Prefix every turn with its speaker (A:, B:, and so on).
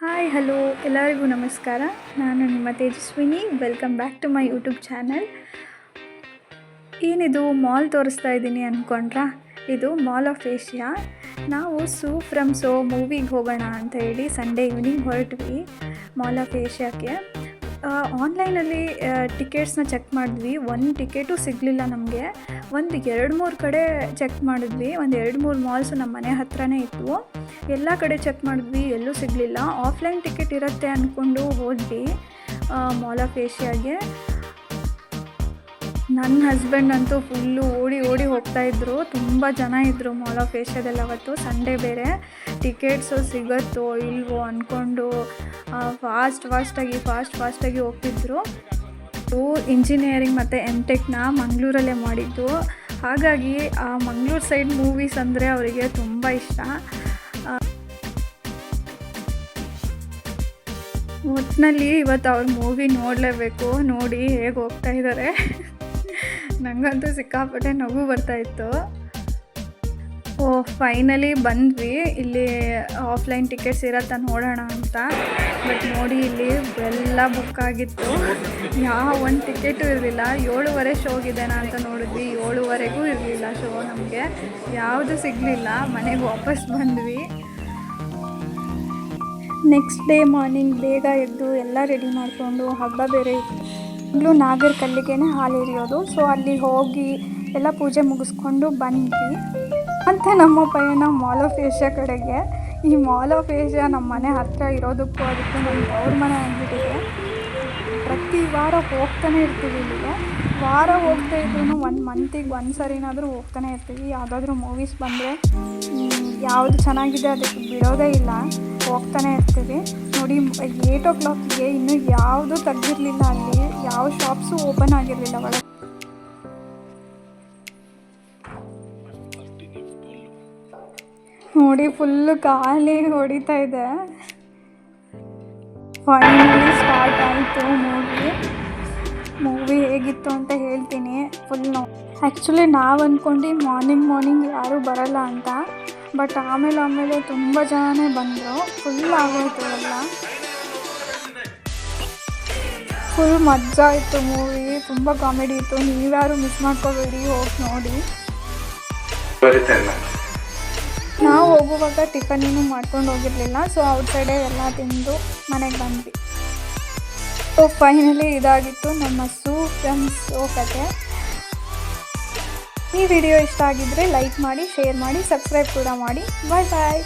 A: Hi, hello, ಎಲ್ಲರಿಗೂ ನಮಸ್ಕಾರ. ನಾನು ನಿಮ್ಮ Tejaswini. Welcome back to my YouTube channel ಏನಿದು ಮಾಲ್ ತೋರಿಸ್ತಾ ಇದ್ದೀನಿ ಅಂದ್ಕೊಂಡ್ರಾ ಇದು ಮಾಲ್ ಆಫ್ ಏಷ್ಯಾ ನಾವು ಸೂ ಫ್ರಮ್ ಸೋ ಮೂವಿಗೆ ಹೋಗೋಣ ಅಂತ ಹೇಳಿ ಸಂಡೇ ಈವ್ನಿಂಗ್ ಹೊರಟ್ವಿ ಮಾಲ್ ಆಫ್ ಏಷ್ಯಾಕ್ಕೆ ಆನ್ಲೈನಲ್ಲಿ ಟಿಕೆಟ್ಸ್ನ ಚೆಕ್ ಮಾಡಿದ್ವಿ. ಒಂದು ಟಿಕೆಟು ಸಿಗಲಿಲ್ಲ ನಮಗೆ. ಒಂದು ಎರಡು ಮೂರು ಕಡೆ ಚೆಕ್ ಮಾಡಿದ್ವಿ. ಒಂದು ಎರಡು ಮೂರು ಮಾಲ್ಸು ನಮ್ಮ ಮನೆ ಹತ್ರನೇ ಇತ್ತು. ಎಲ್ಲ ಕಡೆ ಚೆಕ್ ಮಾಡಿದ್ವಿ. ಎಲ್ಲೂ ಸಿಗಲಿಲ್ಲ. ಆಫ್ಲೈನ್ ಟಿಕೆಟ್ ಇರುತ್ತೆ ಅಂದ್ಕೊಂಡು ಹೋದ್ವಿ ಮಾಲ್ ಆಫ್ ಏಷ್ಯಾಗೆ ನನ್ನ ಹಸ್ಬೆಂಡ್ ಅಂತೂ ಫುಲ್ಲು ಓಡಿ ಓಡಿ ಹೋಗ್ತಾಯಿದ್ರು ತುಂಬ ಜನ ಇದ್ದರು ಮಾಲ್ ಆಫ್ ಏಷ್ಯಾದಲ್ಲಿ ಅವತ್ತು. ಸಂಡೇ ಬೇರೆ. ಟಿಕೆಟ್ಸು ಸಿಗತ್ತೋ ಇಲ್ವೋ ಅಂದ್ಕೊಂಡು ಫಾಸ್ಟ್ ಫಾಸ್ಟಾಗಿ ಫಾಸ್ಟ್ ಫಾಸ್ಟಾಗಿ ಹೋಗ್ತಿದ್ರು. ಇಂಜಿನಿಯರಿಂಗ್ ಮತ್ತು ಎಂ ಟೆಕ್ನ ಮಂಗಳೂರಲ್ಲೇ ಮಾಡಿದ್ದು. ಹಾಗಾಗಿ, ಆ, ಮಂಗಳೂರು ಸೈಡ್ ಮೂವೀಸ್ ಅಂದರೆ ಅವರಿಗೆ ತುಂಬ ಇಷ್ಟ. ಒಟ್ಟಿನಲ್ಲಿ ಇವತ್ತು ಅವ್ರ ಮೂವಿ ನೋಡಲೇಬೇಕು. ನೋಡಿ ಹೇಗೆ ಹೋಗ್ತಾ ಇದ್ದಾರೆ ನನಗಂತೂ ಸಿಕ್ಕಾಪಟ್ಟೆ ನಗು ಬರ್ತಾಯಿತ್ತು ಓ ಫೈನಲಿ ಬಂದ್ವಿ. ಇಲ್ಲಿ ಆಫ್ಲೈನ್ ಟಿಕೆಟ್ಸ್ ಇರತ್ತ ನೋಡೋಣ ಅಂತ. ಬಟ್ ನೋಡಿ ಇಲ್ಲಿ ಎಲ್ಲ ಬುಕ್ ಆಗಿತ್ತು. ಯಾವ ಒಂದು ಟಿಕೆಟು ಇರಲಿಲ್ಲ. ಏಳುವರೆ ಶೋಗಿದ್ದೇನ ಅಂತ ನೋಡಿದ್ವಿ. ಏಳುವರೆಗೂ ಇರಲಿಲ್ಲ ಶೋ ನಮಗೆ. ಯಾವುದು ಸಿಗಲಿಲ್ಲ. ಮನೆಗೆ ವಾಪಸ್ ಬಂದ್ವಿ. ನೆಕ್ಸ್ಟ್ ಡೇ ಮಾರ್ನಿಂಗ್ ಬೇಗ ಎದ್ದು ಎಲ್ಲ ರೆಡಿ ಮಾಡಿಕೊಂಡು ಹಬ್ಬ ಬೇರೆ ಇತ್ತು. ಇಲ್ಲೂ ನಾಗರ ಕಲ್ಲಿಗೆನೆ ಹಾಲು ಇರಿಯೋದು ಸೊ ಅಲ್ಲಿ ಹೋಗಿ ಎಲ್ಲ ಪೂಜೆ ಮುಗಿಸ್ಕೊಂಡು ಬಂದ್ವಿ. ಅಂತ ನಮ್ಮ ಪಯಣ ಮಾಲ್ ಆಫ್ ಏಷ್ಯಾ ಕಡೆಗೆ. ಈ ಮಾಲ್ ಆಫ್ ಏಷ್ಯಾ ನಮ್ಮ ಮನೆ ಹತ್ತಿರ ಇರೋದಕ್ಕೂ ಅದಕ್ಕೆ ನಮ್ಮ ಅವ್ರ ಮನೆ ಆಗಿಬಿಟ್ಟಿದೆ ಪ್ರತಿ ವಾರ ಹೋಗ್ತಾನೆ ಇರ್ತೀವಿ ಇಲ್ಲಿಗೆ. ವಾರ ಹೋಗ್ತಾ ಇದ್ರೂ ಒಂದು ಮಂತಿಗೆ ಒಂದು ಸರಿನಾದರೂ ಹೋಗ್ತಾನೆ ಇರ್ತೀವಿ. ಯಾವುದಾದ್ರೂ ಮೂವೀಸ್ ಬಂದರೆ ಯಾವುದು ಚೆನ್ನಾಗಿದೆ ಅದಕ್ಕೆ ಬಿಡೋದೇ ಇಲ್ಲ. ಹೋಗ್ತಾನೆ ಇರ್ತೀವಿ. ನೋಡಿ ಏಯ್ಟ್ ಓ ಕ್ಲಾಕ್ಗೆ ಇನ್ನೂ ಯಾವುದೂ ತೆಗೆದಿರಲಿಲ್ಲ ಅಲ್ಲಿ, ಯಾವ ಶಾಪ್ಸು ಓಪನ್ ಆಗಿರಲಿಲ್ಲ ಅವಳ ನೋಡಿ ಫುಲ್ಲು ಖಾಲಿ ಹೊಡಿತಾ ಇದೆ. ಫೈನಲಿ ಸ್ಟಾರ್ಟ್ ಆಯಿತು ಮೂವಿ ಮೂವಿ ಹೇಗಿತ್ತು ಅಂತ ಹೇಳ್ತೀನಿ. ಫುಲ್ ನೋ ಆ್ಯಕ್ಚುಲಿ ನಾವು ಅಂದ್ಕೊಂಡು ಮಾರ್ನಿಂಗ್ ಮಾರ್ನಿಂಗ್ ಯಾರೂ ಬರಲ್ಲ ಅಂತ. ಬಟ್ ಆಮೇಲೆ ಆಮೇಲೆ ತುಂಬ ಜನನೇ ಬಂದರು. ಫುಲ್ ಆಗೋಯ್ತು ಎಲ್ಲ. ಫುಲ್ ಮಜಾ ಇತ್ತು ಮೂವಿ ತುಂಬ ಕಾಮಿಡಿ ಇತ್ತು. ನೀವ್ಯಾರು ಮಿಸ್ ಮಾಡ್ಕೋಬೇಡಿ ಹೋಗಿ ನೋಡಿ. ನಾವು ಹೋಗುವಾಗ ಟಿಫನಿನೂ ಮಾಡ್ಕೊಂಡು ಹೋಗಿರಲಿಲ್ಲ. ಸೊ ಔಟ್ಸೈಡೆ ಎಲ್ಲ ತಿಂದು ಮನೆಗೆ ಬಂದ್ವಿ. ಸೊ ಫೈನಲಿ ಇದಾಗಿತ್ತು ನಮ್ಮ ಸೂ ಫ್ರೆಂಡ್ಸ್ ಕತೆ ಈ ವಿಡಿಯೋ ಇಷ್ಟ ಆಗಿದ್ದರೆ ಲೈಕ್ ಮಾಡಿ ಶೇರ್ ಮಾಡಿ ಸಬ್ಸ್ಕ್ರೈಬ್ ಕೂಡ ಮಾಡಿ. ಬಾಯ್ ಬಾಯ್